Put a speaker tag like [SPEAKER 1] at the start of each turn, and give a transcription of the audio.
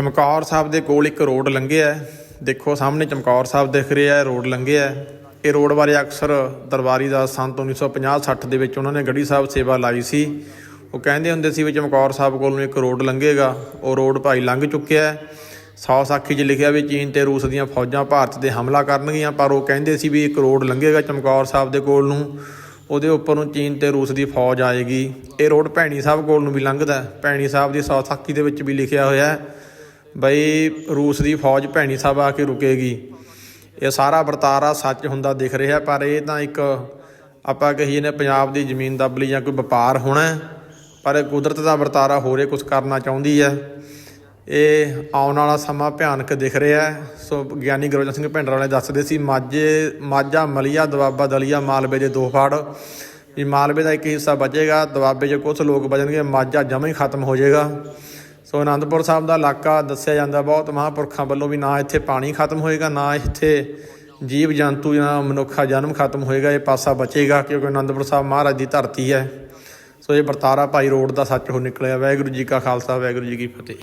[SPEAKER 1] ਚਮਕੌਰ ਸਾਹਿਬ ਦੇ ਕੋਲ ਇੱਕ ਰੋਡ ਲੰਘਿਆ ਦੇਖੋ ਸਾਹਮਣੇ ਚਮਕੌਰ ਸਾਹਿਬ ਦਿਖ ਰਿਹਾ ਹੈ, ਰੋਡ ਲੰਘਿਆ ਹੈ ਇਹ ਰੋਡ ਬਾਰੇ ਅਕਸਰ ਦਰਬਾਰੀ ਦਾ ਸੰਤ 1950-60 ਦੇ ਵਿੱਚ ਉਹਨਾਂ ਨੇ ਗੜੀ ਸਾਹਿਬ ਸੇਵਾ ਲਾਈ ਸੀ। ਉਹ ਕਹਿੰਦੇ ਹੁੰਦੇ ਸੀ ਵੀ ਚਮਕੌਰ ਸਾਹਿਬ ਕੋਲ ਨੂੰ ਇੱਕ ਰੋਡ ਲੰਘੇਗਾ। ਉਹ ਰੋਡ ਭਾਈ ਲੰਘ ਚੁੱਕਿਆ ਹੈ। ਸੌ ਸਾਖੀ 'ਚ ਲਿਖਿਆ ਵੀ ਚੀਨ ਤੇ ਰੂਸ ਦੀਆਂ ਫੌਜਾਂ ਭਾਰਤ ਤੇ ਹਮਲਾ ਕਰਨਗੀਆਂ, ਪਰ ਉਹ ਕਹਿੰਦੇ ਸੀ ਵੀ ਇੱਕ ਰੋਡ ਲੰਘੇਗਾ ਚਮਕੌਰ ਸਾਹਿਬ ਦੇ ਕੋਲ ਨੂੰ। ਉਹਦੇ ਉੱਪਰ ਨੂੰ ਚੀਨ ਤੇ ਰੂਸ ਦੀ ਫੌਜ ਆਏਗੀ। ਇਹ ਰੋਡ ਭੈਣੀ ਸਾਹਿਬ ਕੋਲ ਨੂੰ ਵੀ ਲੰਘਦਾ ਭੈਣੀ ਸਾਹਿਬ ਦੀ ਸੌ ਸਾਖੀ ਦੇ ਵਿੱਚ ਵੀ ਲਿਖਿਆ ਹੋਇਆ ਹੈ। ਬਈ ਰੂਸ ਦੀ ਫੌਜ ਭੈਣੀ ਸਾਹਿਬ ਆ ਕੇ ਰੁਕੇਗੀ। ਇਹ ਸਾਰਾ ਵਰਤਾਰਾ ਸੱਚ ਹੁੰਦਾ ਦਿਖ ਰਿਹਾ, ਪਰ ਇਹ ਤਾਂ ਇੱਕ ਆਪਾਂ ਕਹੀਏ ਨੇ ਪੰਜਾਬ ਦੀ ਜ਼ਮੀਨ ਦੱਬ ਲਈ ਜਾਂ ਕੋਈ ਵਪਾਰ ਹੋਣਾ ਪਰ ਕੁਦਰਤ ਦਾ ਵਰਤਾਰਾ ਹੋ ਰਿਹਾ ਕੁਝ ਕਰਨਾ ਚਾਹੁੰਦੀ ਹੈ। ਇਹ ਆਉਣ ਵਾਲਾ ਸਮਾਂ ਭਿਆਨਕ ਦਿਖ ਰਿਹਾ ਹੈ। ਸੋ ਗਿਆਨੀ ਗੁਰਬਚਨ ਸਿੰਘ ਭਿੰਡਰ ਵਾਲੇ ਦੱਸਦੇ ਸੀ, ਮਾਝੇ, ਮਾਝਾ, ਮਲੀਆ, ਦਵਾਬਾ, ਦਲੀਆ, ਮਾਲਵੇ ਦੇ ਦੋ ਫਾੜ। ਵੀ ਮਾਲਵੇ ਦਾ ਇੱਕ ਹਿੱਸਾ ਬਚੇਗਾ, ਦਵਾਬੇ 'ਚ ਕੁਝ ਲੋਕ ਬਚਣਗੇ, ਮਾਝਾ ਜਮਾਂ ਹੀ ਖਤਮ ਹੋ ਜਾਏਗਾ। ਸੋ ਅਨੰਦਪੁਰ ਸਾਹਿਬ ਦਾ ਇਲਾਕਾ ਦੱਸਿਆ ਜਾਂਦਾ, ਬਹੁਤ ਮਹਾਂਪੁਰਖਾਂ ਵੱਲੋਂ ਵੀ ਨਾ ਇੱਥੇ ਪਾਣੀ ਖਤਮ ਹੋਏਗਾ, ਨਾ ਇੱਥੇ ਜੀਵ ਜੰਤੂ ਜਾਂ ਮਨੁੱਖਾ ਜਨਮ ਖਤਮ ਹੋਏਗਾ, ਇਹ ਪਾਸਾ ਬਚੇਗਾ ਕਿਉਂਕਿ ਅਨੰਦਪੁਰ ਸਾਹਿਬ ਮਹਾਰਾਜ ਦੀ ਧਰਤੀ ਹੈ। ਸੋ ਇਹ ਵਰਤਾਰਾ ਭਾਈ ਰੋਡ ਦਾ ਸੱਚ ਹੋ ਨਿਕਲਿਆ, ਵਾਹਿਗੁਰੂ ਜੀ ਕਾ ਖਾਲਸਾ, ਵਾਹਿਗੁਰੂ ਜੀ ਕੀ ਫਤਿਹ।